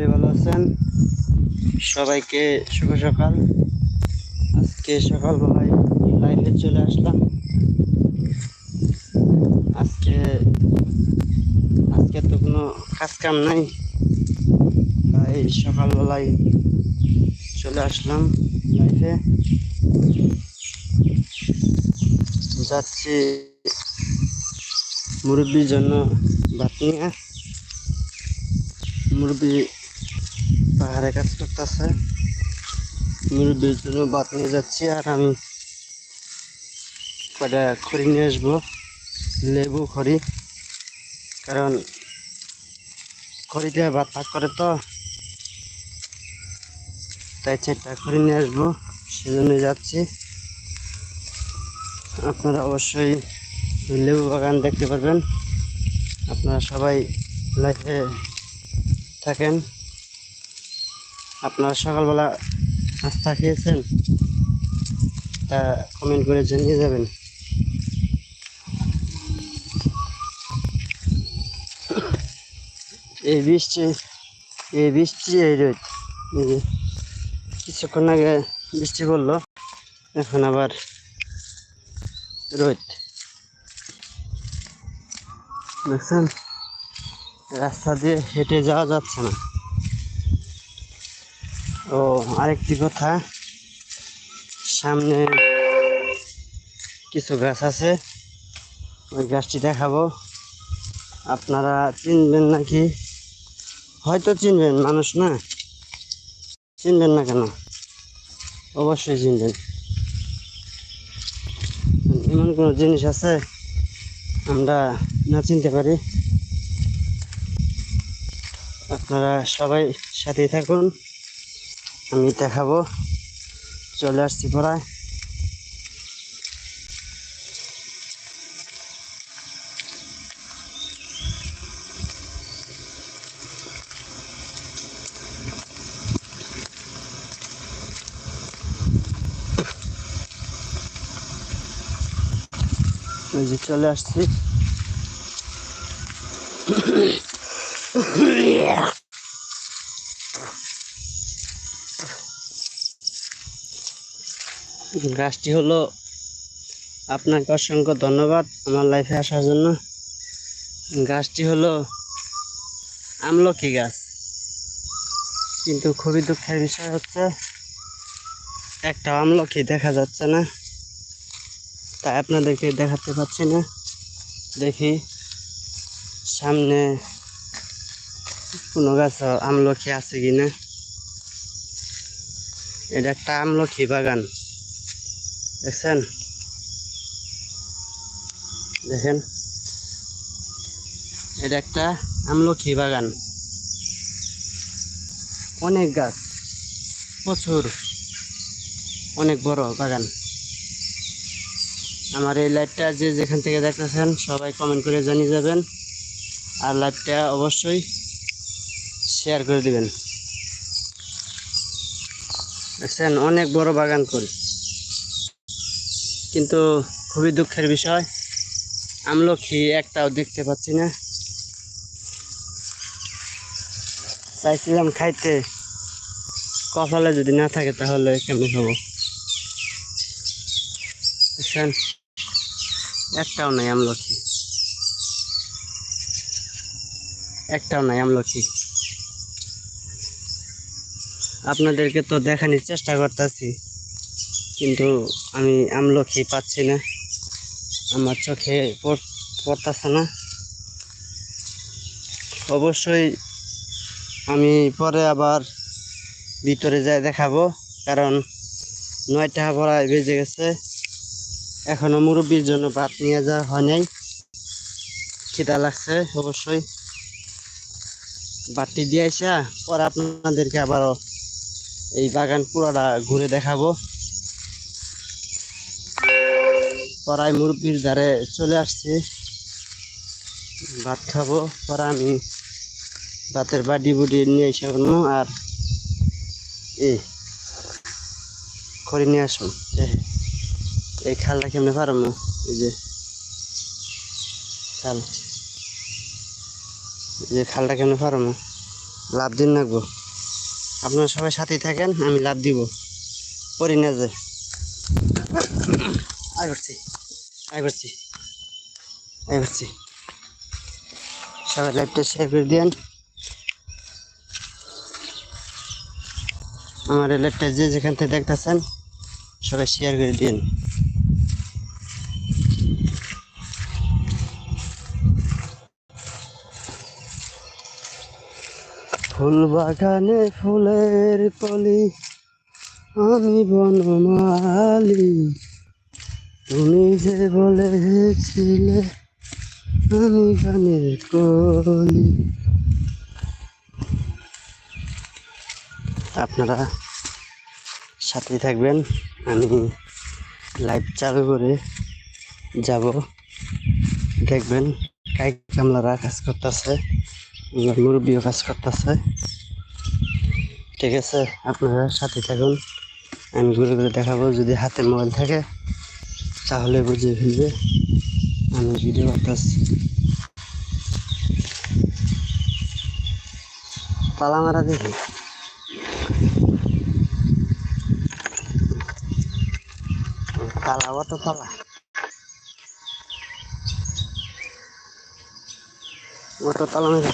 করি ভালো আছেন? সবাইকে শুভ সকাল। আজকে সকালবেলায় লাইভে চলে আসলাম। আজকে আজকে তো কোনো কাজ কাম নাই। তাই সকালবেলায় চলে আসলাম লাইভে। যাচ্ছি মুরব্বির জন্য ভাত নিয়ে। মুরব্বি পাহাড়ে কাজ করতেছে। মুরব্বির জন্য ভাত নিয়ে যাচ্ছি আর আমি কটা খড়ি নিয়ে আসব। লেবু খড়ি। কারণ খড়িতে ভাত পাক করে তো। তাই চারটা খড়ি নিয়ে আসব, সেজন্য যাচ্ছি। আপনারা অবশ্যই লেবু বাগান দেখতে পারবেন। আপনারা সবাই লাইফে থাকেন। আপনারা সকালবেলা নাস্তা খেয়েছেন? তা কমেন্ট করে জানিয়ে যাবেন। এই বৃষ্টি এই বৃষ্টি, এই রোদ। কিছুক্ষণ আগে বৃষ্টি পড়ল, এখন আবার রোদ। দেখছেন? রাস্তা দিয়ে হেঁটে যাওয়া যাচ্ছে না। ও, আরেকটি কথা। সামনে কিছু গাছ আছে, ওই গাছটি দেখাবো। আপনারা চিনবেন নাকি? হয়তো চিনবেন, মানুষ না? চিনবেন না কেন? অবশ্যই চিনবেন। এমন কোনো জিনিস আছে? আমরা না চিনতে পারি। আপনারা সবাই সাথেই থাকুন। আমি দেখাবো। চলে আসছি পড়ায় এই যে চলে আসছি। গাছটি হলো, আপনাকে অসংখ্য ধন্যবাদ আমার লাইফে আসার জন্য। গাছটি হলো আমলকি গাছ। কিন্তু খুবই দুঃখের বিষয় হচ্ছে, একটা আমলকি দেখা যাচ্ছে না। তাই আপনাদেরকে দেখাতে পাচ্ছি না। দেখি, সামনে কোনো গাছ আমলকি আছে কি না এটা একটা আমলকি বাগান। দেখছেন? দেখেন? এটা একটা আমলকি বাগান। অনেক গাছ। প্রচুর। অনেক বড় বাগান। আমার এই লাইভটা যে যেখান থেকে দেখতেছেন, সবাই কমেন্ট করে জানিয়ে যাবেন। আর লাইভটা অবশ্যই শেয়ার করে দিবেন। দেখছেন? অনেক বড় বাগান করি। কিন্তু খুবই দুঃখের বিষয়। আমলকি একটাও দেখতে পাচ্ছি না। চাইছিলাম খাইতে। কপালে যদি না থাকে তাহলে কেমন হব? একটাও নাই আমলকি একটাও নাই আমলকি আপনাদেরকে তো দেখানোর চেষ্টা করতেছি। কিন্তু আমি আমলকি পাচ্ছি না। আমার চোখে পড়- পড়তাছে না। অবশ্যই আমি পরে আবার ভিতরে যাই দেখাবো, কারণ নয়টা পড়ায় বেজে গেছে। এখনও মুরব্বীর জন্য ভাত নিয়ে যাওয়া হয় নাই। খিদা লাগছে অবশ্যই। বাটি দিয়ে আসা পরে আপনাদেরকে আবারও এই বাগান পুরোটা ঘুরে দেখাবো। পরাই মুরব্বীর ধারে চলে আসছি। ভাত খাব, পরে আমি ভাতের বাটি বুটি নিয়ে এসে করব আর এই খড়ি নিয়ে আসুন এই খালটা কেমনে পারব এই যে খাল। এই যে খালটা কেমনে পারব লাভ দিন রাখব আপনারা সবাই সাথেই থাকেন, আমি লাভ দিব। করি না যে। সবাই শেয়ার করে দিন। আমার লাইভটা যে যেখান থেকে দেখতেছেন, সবাই শেয়ার করে দিন। ফুল বাগানে ফুলের কলি, আমি বনমালি। তুমি যে বলেছিলে আমি গানের কলি। আপনারা সাথে থাকবেন, আমি লাইভ চালু করে যাব। দেখবেন কাই কামলারা কাজ করতেছে মুরব্বীও কাজ করতেছে। ঠিক আছে, আপনারা সাথে থাকুন, আমি ঘুরে ঘুরে দেখাবো, যদি হাতে মোবাইল থাকে। তাহলে বুঝে ফেলবে। আমি ভিডিও করতেছি পালা মারা দেখি। পালা অত পালা। অত তালা মেরে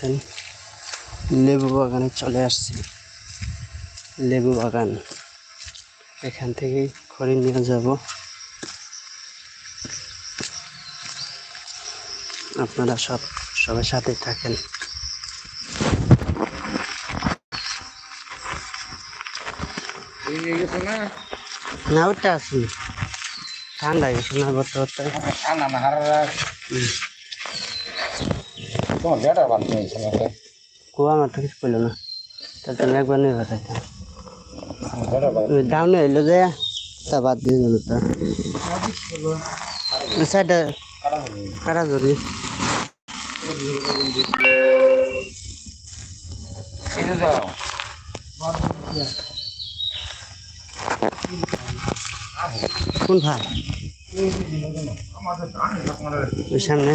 দেখছেন লেবু বাগানে চলে আসছি। লেবু বাগান। এখান থেকেই খড়ি নিয়ে যাব। আপনারা সব সবার সাথে থাকেন। না ওটা আছি। ঠান্ডা গেছে না বলতে বলতে ঠান্ডা না হারা তোমার বেটার বান্ধব হয়েছিল কুয়া আমার তো কিছু করল না? তাহলে তুমি একবার নিয়ে বেটার বান্ধব ডাউনে এলো যে? তা বাদ দিয়ে গেল তা। সাইডে কাটা ধরি কোন ভাই? সামনে।